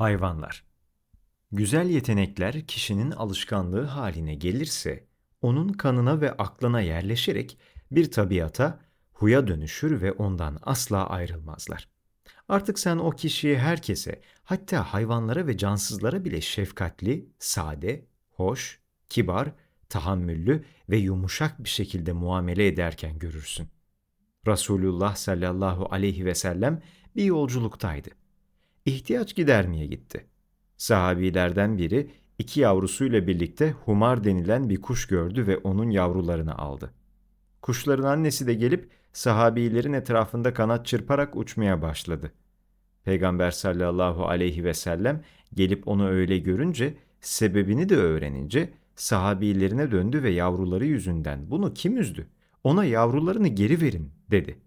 Hayvanlar Güzel yetenekler kişinin alışkanlığı haline gelirse, onun kanına ve aklına yerleşerek bir tabiata, huya dönüşür ve ondan asla ayrılmazlar. Artık sen o kişiye herkese, hatta hayvanlara ve cansızlara bile şefkatli, sade, hoş, kibar, tahammüllü ve yumuşak bir şekilde muamele ederken görürsün. Resulullah sallallahu aleyhi ve sellem bir yolculuktaydı. İhtiyaç gidermeye gitti. Sahabilerden biri iki yavrusuyla birlikte humar denilen bir kuş gördü ve onun yavrularını aldı. Kuşların annesi de gelip sahabilerin etrafında kanat çırparak uçmaya başladı. Peygamber sallallahu aleyhi ve sellem gelip onu öyle görünce, sebebini de öğrenince sahabilerine döndü ve yavruları yüzünden bunu kim üzdü? Ona yavrularını geri verin dedi.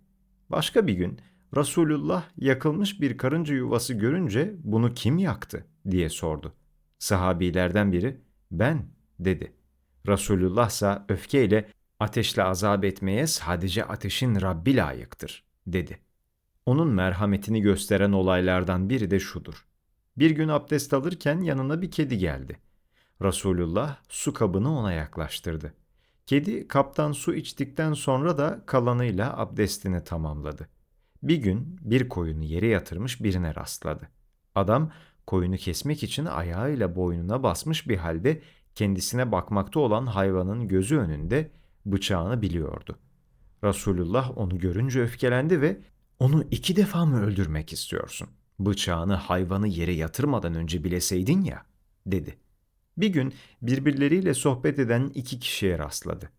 Başka bir gün Resulullah yakılmış bir karınca yuvası görünce bunu kim yaktı diye sordu. Sahabilerden biri ben dedi. Resulullah ise öfkeyle ateşle azap etmeye sadece ateşin Rabbi layıktır dedi. Onun merhametini gösteren olaylardan biri de şudur. Bir gün abdest alırken yanına bir kedi geldi. Resulullah su kabını ona yaklaştırdı. Kedi kaptan su içtikten sonra da kalanıyla abdestini tamamladı. Bir gün bir koyunu yere yatırmış birine rastladı. Adam koyunu kesmek için ayağıyla boynuna basmış bir halde kendisine bakmakta olan hayvanın gözü önünde bıçağını biliyordu. Resulullah onu görünce öfkelendi ve onu iki defa mı öldürmek istiyorsun? Bıçağını hayvanı yere yatırmadan önce bileseydin ya, dedi. Bir gün birbirleriyle sohbet eden iki kişiye rastladı.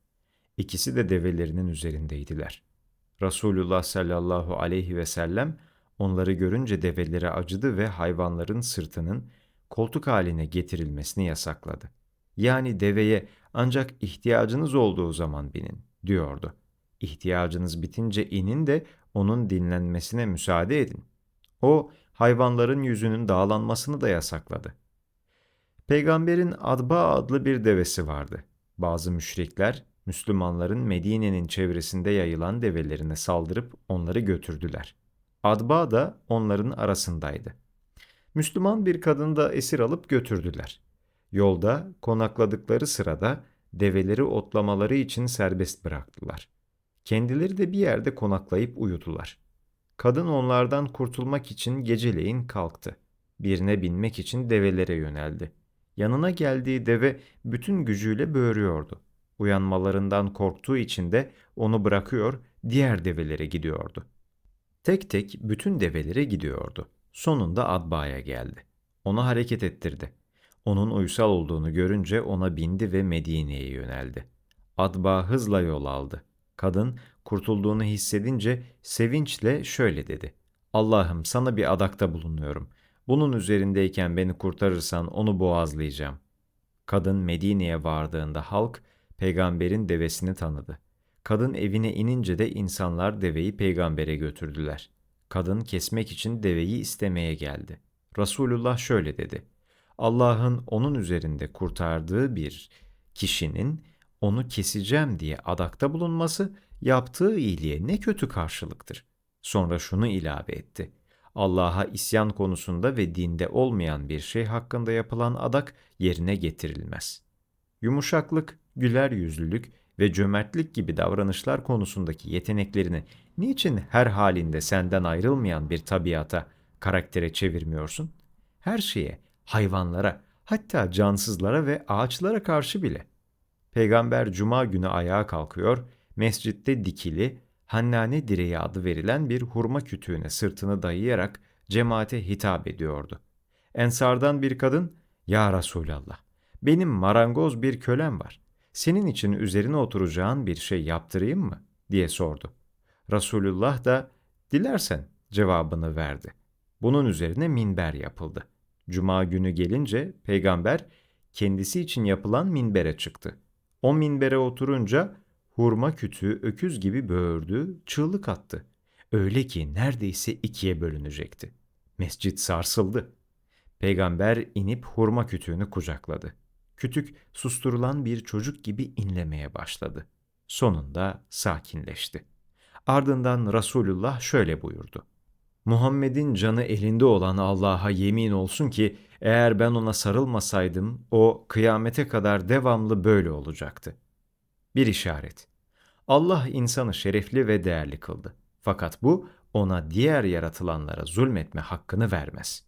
İkisi de develerinin üzerindeydiler. Resulullah sallallahu aleyhi ve sellem onları görünce develere acıdı ve hayvanların sırtının koltuk haline getirilmesini yasakladı. Yani deveye ancak ihtiyacınız olduğu zaman binin diyordu. İhtiyacınız bitince inin de onun dinlenmesine müsaade edin. O hayvanların yüzünün dağlanmasını da yasakladı. Peygamberin Adba adlı bir devesi vardı. Bazı müşrikler Müslümanların Medine'nin çevresinde yayılan develerine saldırıp onları götürdüler. Adba da onların arasındaydı. Müslüman bir kadını da esir alıp götürdüler. Yolda konakladıkları sırada develeri otlamaları için serbest bıraktılar. Kendileri de bir yerde konaklayıp uyudular. Kadın onlardan kurtulmak için geceleyin kalktı. Birine binmek için develere yöneldi. Yanına geldiği deve bütün gücüyle böğürüyordu. Uyanmalarından korktuğu için de onu bırakıyor, diğer develere gidiyordu. Tek tek bütün develere gidiyordu. Sonunda Adba'ya geldi. Onu hareket ettirdi. Onun uysal olduğunu görünce ona bindi ve Medine'ye yöneldi. Adba hızla yol aldı. Kadın kurtulduğunu hissedince sevinçle şöyle dedi. Allah'ım sana bir adakta bulunuyorum. Bunun üzerindeyken beni kurtarırsan onu boğazlayacağım. Kadın Medine'ye vardığında halk peygamberin devesini tanıdı. Kadın evine inince de insanlar deveyi peygambere götürdüler. Kadın kesmek için deveyi istemeye geldi. Resulullah şöyle dedi. Allah'ın onun üzerinde kurtardığı bir kişinin onu keseceğim diye adakta bulunması yaptığı iyiliğe ne kötü karşılıktır. Sonra şunu ilave etti. Allah'a isyan konusunda ve dinde olmayan bir şey hakkında yapılan adak yerine getirilmez. Yumuşaklık, güler yüzlülük ve cömertlik gibi davranışlar konusundaki yeteneklerini niçin her halinde senden ayrılmayan bir tabiata, karaktere çevirmiyorsun? Her şeye, hayvanlara, hatta cansızlara ve ağaçlara karşı bile. Peygamber cuma günü ayağa kalkıyor, mescitte dikili, Hannane direği adı verilen bir hurma kütüğüne sırtını dayayarak cemaate hitap ediyordu. Ensardan bir kadın, ''Ya Resulallah, benim marangoz bir kölem var. Senin için üzerine oturacağın bir şey yaptırayım mı?'' diye sordu. Resulullah da, ''Dilersen'' cevabını verdi. Bunun üzerine minber yapıldı. Cuma günü gelince peygamber kendisi için yapılan minbere çıktı. O minbere oturunca hurma kütüğü öküz gibi böğürdü, çığlık attı. Öyle ki neredeyse ikiye bölünecekti. Mescit sarsıldı. Peygamber inip hurma kütüğünü kucakladı. Kütük susturulan bir çocuk gibi inlemeye başladı. Sonunda sakinleşti. Ardından Resulullah şöyle buyurdu. Muhammed'in canı elinde olan Allah'a yemin olsun ki eğer ben ona sarılmasaydım o kıyamete kadar devamlı böyle olacaktı. Bir işaret. Allah insanı şerefli ve değerli kıldı. Fakat bu ona diğer yaratılanlara zulmetme hakkını vermez.